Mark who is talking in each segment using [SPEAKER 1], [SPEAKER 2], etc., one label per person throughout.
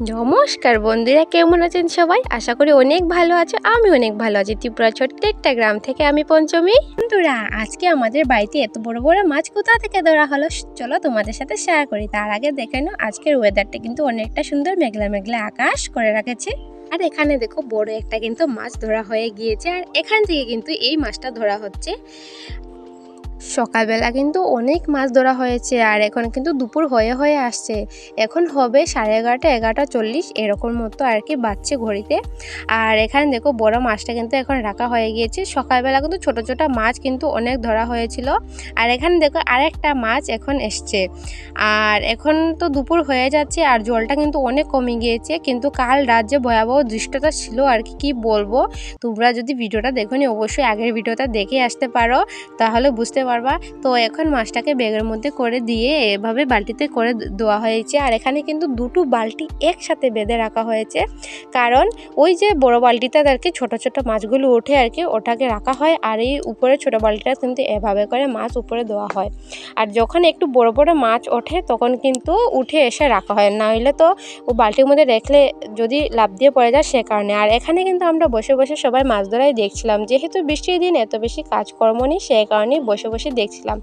[SPEAKER 1] নমস্কার বন্ধুরা, কেমন আছেন সবাই? আশা করি অনেক ভালো আছে। আমি অনেক ভালো আছি। ত্রিপুরা ছোট্ট একটা গ্রাম থেকে আমি পঞ্চমী। বন্ধুরা, আজকে আমাদের বাড়িতে এত বড় বড় মাছ কোথা থেকে ধরা হলো? চলো তোমাদের সাথে শেয়ার করি। তার আগে দেখে নাও, আজকের ওয়েদারটা কিন্তু অনেকটা সুন্দর, মেঘলা মেঘলা আকাশ করে রাখেছে। আর এখানে দেখো, বড় একটা কিন্তু মাছ ধরা হয়ে গিয়েছে। আর এখান থেকে কিন্তু এই মাছটা ধরা হচ্ছে। সকালবেলা কিন্তু অনেক মাছ ধরা হয়েছে আর এখন কিন্তু দুপুর হয়ে হয়ে আসছে। এখন হবে সাড়ে এগারোটা এগারোটা চল্লিশ এরকম মতো আর কি বাচ্চে ঘড়িতে। আর এখানে দেখো বড় মাছটা কিন্তু এখন রাখা হয়ে গিয়েছে। সকালবেলা কিন্তু ছোট ছোট মাছ কিন্তু অনেক ধরা হয়েছিল। আর এখানে দেখো আরেকটা মাছ এখন এসছে। আর এখন তো দুপুর হয়ে যাচ্ছে আর জলটা কিন্তু অনেক কমে গিয়েছে। কিন্তু কাল রাত যে ভয়াবহ দৃষ্টতা ছিল আর কি, কী বলব? তোমরা যদি ভিডিওটা দেখো নি অবশ্যই আগের ভিডিওটা দেখে আসতে পারো। তাহলে বুঝতে পারবা তো এখন মাছটাকে ব্যাগের মধ্যে করে দিয়ে এভাবে বালতিতে করে দেওয়া হয়েছে। আর এখানে কিন্তু দুটো বালতি একসাথে বেঁধে রাখা হয়েছে। কারণ ওই যে বড় বালতিতে আর কি ছোটো ছোটো মাছগুলো ওঠে আর কি ওটাকে রাখা হয়। আর এই উপরে ছোটো বালতিটা কিন্তু এভাবে করে মাছ উপরে দেওয়া হয়। আর যখন একটু বড় বড় মাছ ওঠে, তখন কিন্তু উঠে এসে রাখা হয়। না হলে তো ও বালতির মধ্যে রাখলে যদি লাভ দিয়ে পড়ে যায় সে কারণে। আর এখানে কিন্তু আমরা বসে বসে সবাই মাছ ধরাই দেখছিলাম। যেহেতু বৃষ্টির দিন, এত বেশি কাজকর্ম নেই সেই কারণেই বসে বসে দেখছিলাম।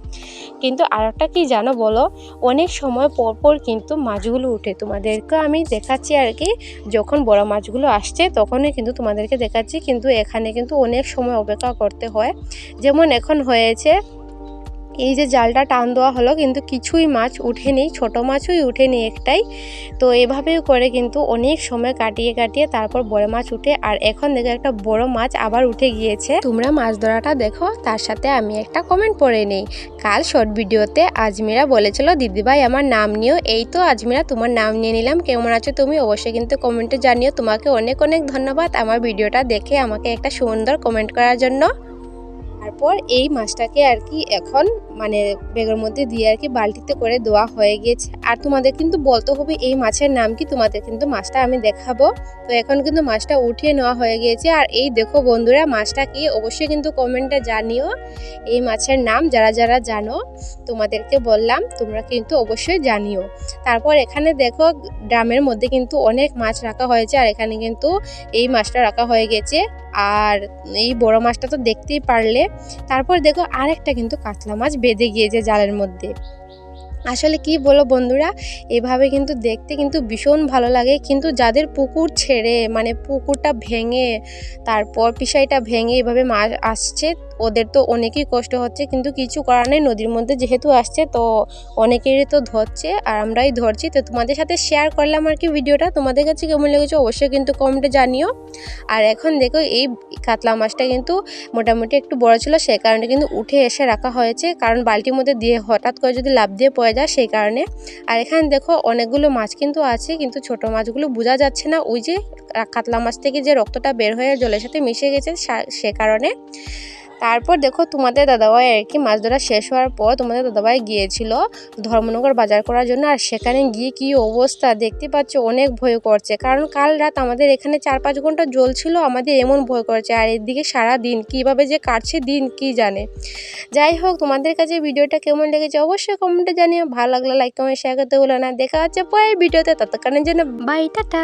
[SPEAKER 1] কিন্তু আর একটা কী জানো বলো? অনেক সময় পর পর কিন্তু মাছগুলো উঠে। তোমাদেরকে আমি দেখাচ্ছি আর কি, যখন বড় মাছগুলো আসছে তখনই কিন্তু তোমাদেরকে দেখাচ্ছি। কিন্তু এখানে কিন্তু অনেক সময় অপেক্ষা করতে হয়। যেমন এখন হয়েছে এই যে জালটা টান দেওয়া হলো, কিন্তু কিছুই মাছ উঠেনি, ছোট মাছই উঠেনি একটাই। তো এভাবে করে কিন্তু অনেক সময় কাটিয়ে কাটিয়ে তারপর বড় মাছ উঠে, আর এখন দেখো একটা বড় মাছ আবার উঠে গিয়েছে। তোমরা মাছ ধরাটা দেখো, তার সাথে আমি একটা কমেন্ট পড়ে নেই। কাল শর্ট ভিডিওতে আজমিরা বলেছিল দিদিভাই আমার নাম নিও। এই তো আজমিরা, তোমার নাম নিয়ে নিলাম। কেমন আছো তুমি? অবশ্যই কিন্তু কমেন্টে জানিও। তোমাকে অনেক অনেক ধন্যবাদ আমার ভিডিওটা দেখে, আমাকে একটা সুন্দর কমেন্ট করার জন্য। তারপর এই মাছটাকে আর কি এখন মানে বেগের মধ্যে দিয়ে আর কি বালতিতে করে দেওয়া হয়ে গিয়েছে আর তোমাদের কিন্তু বলতে হবে এই মাছের নাম কি, তোমাদের কিন্তু মাছটা আমি দেখাবো। তো এখন কিন্তু মাছটা উঠিয়ে নেওয়া হয়ে গিয়েছে আর এই দেখো বন্ধুরা, মাছটা কি, অবশ্যই কিন্তু কমেন্টে জানিও এই মাছের নাম, যারা যারা জানো, তোমাদেরকে বললাম, তোমরা কিন্তু অবশ্যই জানিও। তারপর এখানে দেখো ড্রামের মধ্যে কিন্তু অনেক মাছ রাখা হয়েছে। আর এখানে কিন্তু এই মাছটা রাখা হয়ে গেছে। আর এই বড় মাছটা তো দেখতেই পারলে। তারপর দেখো আরেকটা কিন্তু কাতলা মাছ বেঁধে গিয়েছে জালের মধ্যে। আসলে কি বলো বন্ধুরা, এভাবে কিন্তু দেখতে কিন্তু ভীষণ ভালো লাগে। কিন্তু যাদের পুকুর ছেড়ে মানে পুকুরটা ভেঙে, তারপর পিসাইটা ভেঙে এভাবে মাছ আসছে ওদের তো অনেকই কষ্ট হচ্ছে, কিন্তু কিছু করার নেই। নদীর মধ্যে যেহেতু আসছে, তো অনেকেরই তো ধরছে, আর আমরাই ধরছি। তো তোমাদের সাথে শেয়ার করলাম আর কি ভিডিওটা। তোমাদের কাছে কেমন লেগেছে অবশ্যই কিন্তু কমেন্টে জানিও। আর এখন দেখো, এই কাতলা মাছটা কিন্তু মোটামুটি একটু বড় ছিল সেই কারণে কিন্তু উঠে এসে রাখা হয়েছে। কারণ বালতির মধ্যে দিয়ে হঠাৎ করে যদি লাভ দিয়ে পড়ে যায়, সেই কারণে। আর এখানে দেখো, অনেকগুলো মাছ কিন্তু আছে, কিন্তু ছোট মাছগুলো বোঝা যাচ্ছে না। ওই যে কাতলা মাছ থেকে যে রক্তটা বের হয়ে জলের সাথে মিশে গেছে সে কারণে। তারপর দেখো তোমাদের দাদাভাই আর কি মাছ ধরা শেষ হওয়ার পর তোমাদের দাদাভাই গিয়েছিল ধর্মনগর বাজার করার জন্য। আর সেখানে গিয়ে কি অবস্থা? দেখতে পাচ্ছ অনেক ভয় করছে। কারণ কাল রাত আমাদের এখানে চার পাঁচ ঘণ্টা জল ছিল আমাদের এমন ভয় করছে। আর এদিকে সারা দিন কীভাবে যে কাটছে দিন কি জানে। যাই হোক, তোমাদের কাছে ভিডিওটা কেমন লেগেছে অবশ্যই কমেন্টে জানিও। ভালো লাগলে লাইক কমেন্ট শেয়ার করতে বলো না। দেখা হচ্ছে পরের ভিডিওতে। ততক্ষণের জন্য বাই টাটা।